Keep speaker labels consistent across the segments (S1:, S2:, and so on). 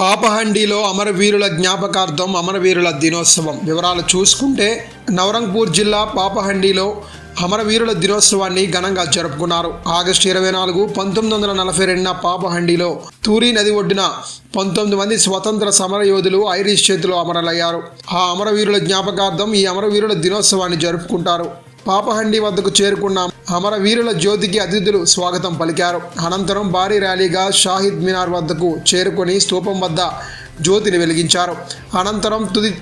S1: పాపహండిలో అమరవీరుల జ్ఞాపకార్థం అమరవీరుల దినోత్సవం. వివరాలు చూసుకుంటే నవరంగ్పూర్ జిల్లా పాపహండిలో అమరవీరుల దినోత్సవాన్ని ఘనంగా జరుపుకున్నారు. ఆగస్టు ఇరవై నాలుగు పంతొమ్మిది వందల నలభై రెండున పాపహండిలో తూరీ నది ఒడ్డున పంతొమ్మిది మంది స్వతంత్ర సమర యోధులు ఐరిష్ చేతిలో అమరులయ్యారు. ఆ అమరవీరుల జ్ఞాపకార్థం ఈ అమరవీరుల దినోత్సవాన్ని జరుపుకుంటారు. పాపహండి వద్దకు చేరుకున్న అమరవీరుల జ్యోతికి అతిథులు స్వాగతం పలికారు. అనంతరం భారీ ర్యాలీగా షాహిద్ మినార్ వద్దకు చేరుకొని స్తూపం వద్ద జ్యోతిని వెలిగించారు. అనంతరం తుది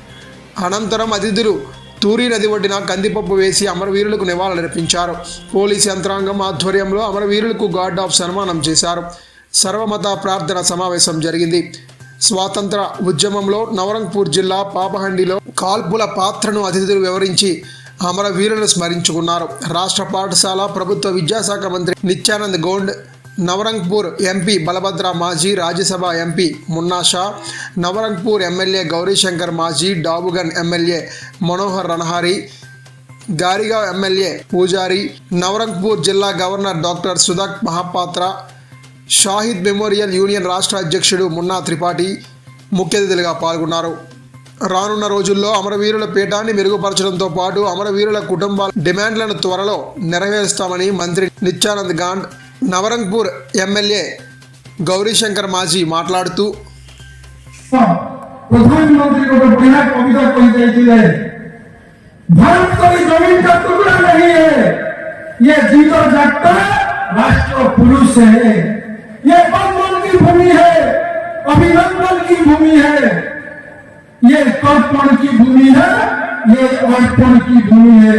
S1: అనంతరం అతిథులు తూరీ నది ఒడ్డిన కందిపప్పు వేసి అమరవీరులకు నివాళులర్పించారు. పోలీస్ యంత్రాంగం ఆధ్వర్యంలో అమరవీరులకు గార్డ్ ఆఫ్ సన్మానం చేశారు. సర్వమత ప్రార్థన సమావేశం జరిగింది. స్వాతంత్ర ఉద్యమంలో నవరంగ్పూర్ జిల్లా పాపహండిలో కాల్పుల పాత్రను అతిథులు వివరించి అమరవీరులను స్మరించుకున్నారు. రాష్ట్ర పాఠశాల ప్రభుత్వ విద్యాశాఖ మంత్రి నిత్యానంద్ గౌండ్ నవరంగ్పూర్ ఎంపీ బలభద్ర మాజీ రాజ్యసభ ఎంపీ మున్నా షా నవరంగ్పూర్ ఎమ్మెల్యే గౌరీశంకర్ మాజీ డాబుగన్ ఎమ్మెల్యే మనోహర్ రణహారి గారిగావ్ ఎమ్మెల్యే పూజారి నవరంగ్పూర్ జిల్లా governor doctor Sudhak Mahapatra Shahid memorial union రాష్ట్ర అధ్యక్షుడు మున్నా త్రిపాఠి ముఖ్య అతిథులుగా పాల్గొన్నారు. రానున్న రోజుల్లో అమరవీరుల పీఠాన్ని మెరుగుపరచడంతో పాటు అమరవీరుల కుటుంబాల డిమాండ్లను త్వరలో నెరవేరుస్తామని మంత్రి నిత్యానంద్ గాండ్ నవరంగ్పూర్ ఎమ్మెల్యే గౌరీశంకర్ మాజీ మాట్లాడుతూ
S2: अभिनंदन की भूमि है ये कर्पण की भूमि है, ये अर्पण की भूमि है।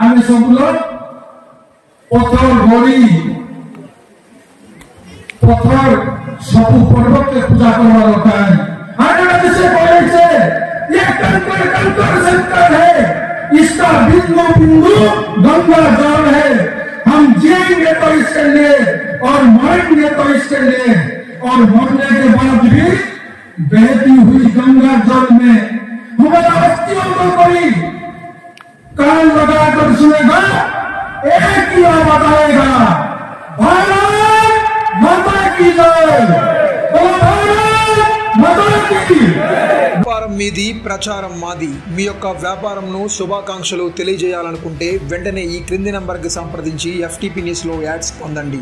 S2: हमें सब लोग पत्थर गड़ी पत्थर सब पर्वत के पूजा करवा रखा है। आने वाले बोले से, ये कंकर कंकर संकर है। इसका बिंदु बिंदु गंगा जल है। हम जिएँगे तो इसके लिए और मरेंगे तो इसके लिए और मरने के बाद भी बहती हुई गंगा जल में हमारा अस्थियों को कोई कान लगाकर सुनेगा एक ही आवाज आएगा भारत माता की जय बोलो भारत माता की
S1: వ్యాపారం మీది ప్రచారం మాది మీ యొక్క వ్యాపారంను శుభాకాంక్షలు తెలియజేయాలనుకుంటే వెంటనే ఈ క్రింది నంబర్కి సంప్రదించి ఎఫ్టీపీ న్యూస్లో యాడ్స్ పొందండి